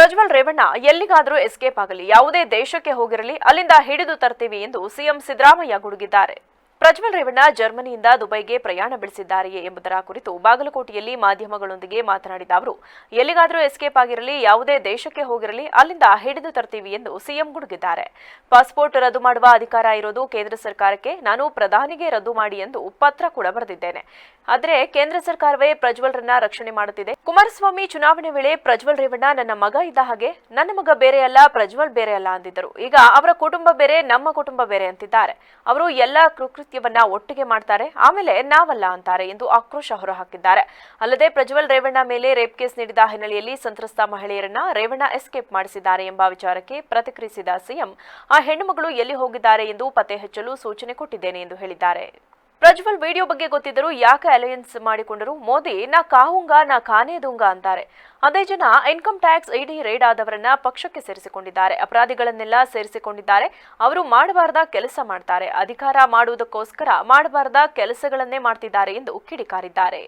ಪ್ರಜ್ವಲ್ ರೇವಣ್ಣ, ಎಲ್ಲಿಗಾದರೂ ಎಸ್ಕೇಪ್ ಆಗಲಿ, ಯಾವುದೇ ದೇಶಕ್ಕೆ ಹೋಗಿರಲಿ, ಅಲ್ಲಿಂದ ಹಿಡಿದು ತರ್ತೀವಿ ಎಂದು ಸಿಎಂ ಸಿದ್ದರಾಮಯ್ಯ ಗುಡುಗಿದ್ದಾರೆ. ಪ್ರಜ್ವಲ್ ರೇವಣ್ಣ ಜರ್ಮನಿಯಿಂದ ದುಬೈಗೆ ಪ್ರಯಾಣ ಬೆಳೆಸಿದ್ದಾರೆಯೇ ಎಂಬುದರ ಕುರಿತು ಬಾಗಲಕೋಟೆಯಲ್ಲಿ ಮಾಧ್ಯಮಗಳೊಂದಿಗೆ ಮಾತನಾಡಿದ ಅವರು, ಎಲ್ಲಿಗಾದರೂ ಎಸ್ಕೇಪ್ ಆಗಿರಲಿ, ಯಾವುದೇ ದೇಶಕ್ಕೆ ಹೋಗಿರಲಿ, ಅಲ್ಲಿಂದ ಹಿಡಿದು ತರ್ತೀವಿ ಎಂದು ಸಿಎಂ ಗುಡುಗಿದ್ದಾರೆ. ಪಾಸ್ಪೋರ್ಟ್ ರದ್ದು ಮಾಡುವ ಅಧಿಕಾರ ಇರೋದು ಕೇಂದ್ರ ಸರ್ಕಾರಕ್ಕೆ, ನಾನು ಪ್ರಧಾನಿಗೆ ರದ್ದು ಮಾಡಿ ಎಂದು ಪತ್ರ ಕೂಡ ಬರೆದಿದ್ದೇನೆ. ಆದರೆ ಕೇಂದ್ರ ಸರ್ಕಾರವೇ ಪ್ರಜ್ವಲ್ರನ್ನ ರಕ್ಷಣೆ ಮಾಡುತ್ತಿದೆ. ಕುಮಾರಸ್ವಾಮಿ ಚುನಾವಣೆ ವೇಳೆ ಪ್ರಜ್ವಲ್ ರೇವಣ್ಣ ನನ್ನ ಮಗ ಇದ್ದ ಹಾಗೆ, ನನ್ನ ಮಗ ಬೇರೆ ಅಲ್ಲ, ಪ್ರಜ್ವಲ್ ಬೇರೆ ಅಲ್ಲ ಅಂದಿದ್ದರು. ಈಗ ಅವರ ಕುಟುಂಬ ಬೇರೆ, ನಮ್ಮ ಕುಟುಂಬ ಬೇರೆ ಅಂತಿದ್ದಾರೆ. ಅವರು ಎಲ್ಲ ಕೃತ್ಯವನ್ನ ಒಟ್ಟಿಗೆ ಮಾಡ್ತಾರೆ, ಆಮೇಲೆ ನಾವಲ್ಲ ಅಂತಾರೆ ಎಂದು ಆಕ್ರೋಶ ಹೊರಹಾಕಿದ್ದಾರೆ. ಅಲ್ಲದೆ ಪ್ರಜ್ವಲ್ ರೇವಣ್ಣ ಮೇಲೆ ರೇಪ್ ಕೇಸ್ ನೀಡಿದ ಹಿನ್ನೆಲೆಯಲ್ಲಿ ಸಂತ್ರಸ್ತ ಮಹಿಳೆಯರನ್ನ ರೇವಣ್ಣ ಎಸ್ಕೇಪ್ ಮಾಡಿಸಿದ್ದಾರೆ ಎಂಬ ವಿಚಾರಕ್ಕೆ ಪ್ರತಿಕ್ರಿಯಿಸಿದ ಸಿಎಂ, ಆ ಹೆಣ್ಣುಮಗಳು ಎಲ್ಲಿ ಹೋಗಿದ್ದಾರೆ ಎಂದು ಪತ್ತೆ ಹಚ್ಚಲು ಸೂಚನೆ ಕೊಟ್ಟಿದ್ದೇನೆ ಎಂದು ಹೇಳಿದ್ದಾರೆ. ಪ್ರಜ್ವಲ್ ವಿಡಿಯೋ ಬಗ್ಗೆ ಗೊತ್ತಿದ್ದರೂ ಯಾಕೆ ಅಲಯನ್ಸ್ ಮಾಡಿಕೊಂಡರು? ಮೋದಿ, ನಾ ಕಾಹುಂಗ, ನಾ ಖಾನೇ ದುಂಗ ಅಂತಾರೆ. ಅದೇ ಜನ ಇನ್ಕಮ್ ಟ್ಯಾಕ್ಸ್, ಇಡಿ ರೈಡ್ ಆದವರನ್ನ ಪಕ್ಷಕ್ಕೆ ಸೇರಿಸಿಕೊಂಡಿದ್ದಾರೆ. ಅಪರಾಧಿಗಳನ್ನೆಲ್ಲ ಸೇರಿಸಿಕೊಂಡಿದ್ದಾರೆ. ಅವರು ಮಾಡಬಾರದ ಕೆಲಸ ಮಾಡ್ತಾರೆ. ಅಧಿಕಾರ ಮಾಡುವುದಕ್ಕೋಸ್ಕರ ಮಾಡಬಾರದ ಕೆಲಸಗಳನ್ನೇ ಮಾಡ್ತಿದ್ದಾರೆ ಎಂದು ಕಿಡಿಕಾರಿದ್ದಾರೆ.